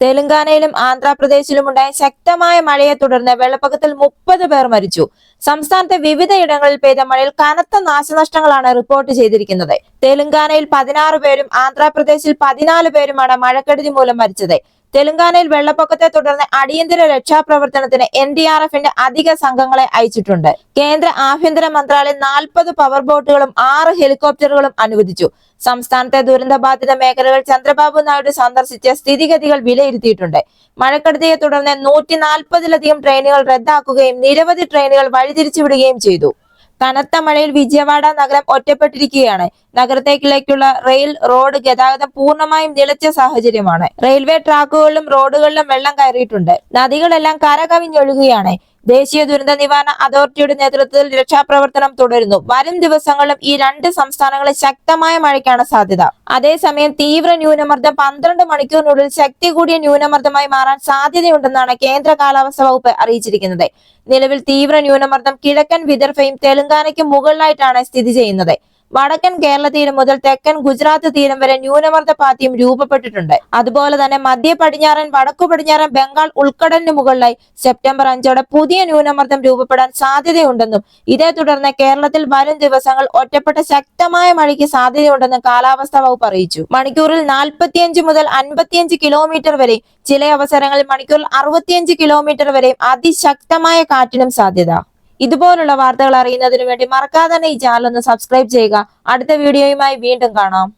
തെലങ്കാനയിലും ആന്ധ്രാപ്രദേശിലും ഉണ്ടായ ശക്തമായ മഴയെ തുടർന്ന് വെള്ളപ്പൊക്കത്തിൽ മുപ്പത് പേർ മരിച്ചു. സംസ്ഥാനത്തെ വിവിധയിടങ്ങളിൽ പെയ്ത മഴയിൽ കനത്ത നാശനഷ്ടങ്ങളാണ് റിപ്പോർട്ട് ചെയ്തിരിക്കുന്നത്. തെലങ്കാനയിൽ പതിനാറ് പേരും ആന്ധ്രാപ്രദേശിൽ പതിനാല് പേരുമാണ് മഴക്കെടുതി മൂലം മരിച്ചത്. തെലങ്കാനയിൽ വെള്ളപ്പൊക്കത്തെ തുടർന്ന് അടിയന്തര രക്ഷാപ്രവർത്തനത്തിന് എൻ ഡി ആർ എഫിന്റെ അധിക സംഘങ്ങളെ അയച്ചിട്ടുണ്ട്. കേന്ദ്ര ആഭ്യന്തര മന്ത്രാലയം നാൽപ്പത് പവർ ബോട്ടുകളും ആറ് ഹെലികോപ്റ്ററുകളും അനുവദിച്ചു. സംസ്ഥാനത്തെ ദുരന്തബാധിത മേഖലകൾ ചന്ദ്രബാബു നായിഡു സന്ദർശിച്ച് സ്ഥിതിഗതികൾ വിലയിരുത്തിയിട്ടുണ്ട്. മഴക്കെടുതിയെ തുടർന്ന് നൂറ്റി നാൽപ്പതിലധികം ട്രെയിനുകൾ റദ്ദാക്കുകയും നിരവധി ട്രെയിനുകൾ വഴിതിരിച്ചുവിടുകയും ചെയ്തു. കനത്ത മഴയിൽ വിജയവാഡ നഗരം ഒറ്റപ്പെട്ടിരിക്കുകയാണ്. നഗരത്തേക്കിലേക്കുള്ള റെയിൽ റോഡ് ഗതാഗതം പൂർണമായും നിലച്ച സാഹചര്യമാണ്. റെയിൽവേ ട്രാക്കുകളിലും റോഡുകളിലും വെള്ളം കയറിയിട്ടുണ്ട്. നദികളെല്ലാം കരകവിഞ്ഞൊഴുകുകയാണ്. ദേശീയ ദുരന്ത നിവാരണ അതോറിറ്റിയുടെ നേതൃത്വത്തിൽ രക്ഷാപ്രവർത്തനം തുടരുന്നു. വരും ദിവസങ്ങളിലും ഈ രണ്ട് സംസ്ഥാനങ്ങളിൽ ശക്തമായ മഴയ്ക്കാണ് സാധ്യത. അതേസമയം തീവ്ര ന്യൂനമർദ്ദം പന്ത്രണ്ട് മണിക്കൂറിനുള്ളിൽ ശക്തി കൂടിയ ന്യൂനമർദ്ദമായി മാറാൻ സാധ്യതയുണ്ടെന്നാണ് കേന്ദ്ര കാലാവസ്ഥ വകുപ്പ് അറിയിച്ചിരിക്കുന്നത്. നിലവിൽ തീവ്ര ന്യൂനമർദ്ദം കിഴക്കൻ വിദർഭയും തെലങ്കാനയ്ക്കും മുകളിലായിട്ടാണ് സ്ഥിതി ചെയ്യുന്നത്. വടക്കൻ കേരള തീരം മുതൽ തെക്കൻ ഗുജറാത്ത് തീരം വരെ ന്യൂനമർദ്ദ പാത്തിയും രൂപപ്പെട്ടിട്ടുണ്ട്. അതുപോലെ തന്നെ മധ്യ പടിഞ്ഞാറൻ വടക്കു പടിഞ്ഞാറൻ ബംഗാൾ ഉൾക്കടലിന് മുകളിലായി സെപ്റ്റംബർ അഞ്ചോടെ പുതിയ ന്യൂനമർദ്ദം രൂപപ്പെടാൻ സാധ്യതയുണ്ടെന്നും ഇതേ തുടർന്ന് കേരളത്തിൽ വരും ദിവസങ്ങൾ ഒറ്റപ്പെട്ട ശക്തമായ മഴയ്ക്ക് സാധ്യതയുണ്ടെന്നും കാലാവസ്ഥാ വകുപ്പ് അറിയിച്ചു. മണിക്കൂറിൽ നാൽപ്പത്തിയഞ്ച് മുതൽ അൻപത്തിയഞ്ച് കിലോമീറ്റർ വരെ ചില അവസരങ്ങളിൽ മണിക്കൂറിൽ അറുപത്തിയഞ്ച് കിലോമീറ്റർ വരെയും അതിശക്തമായ കാറ്റിനും സാധ്യത. ഇതുപോലുള്ള വാർത്തകൾ അറിയുന്നതിനു വേണ്ടി മറക്കാതെ തന്നെ ഈ ചാനൽ ഒന്ന് സബ്സ്ക്രൈബ് ചെയ്യുക. അടുത്ത വീഡിയോയുമായി വീണ്ടും കാണാം.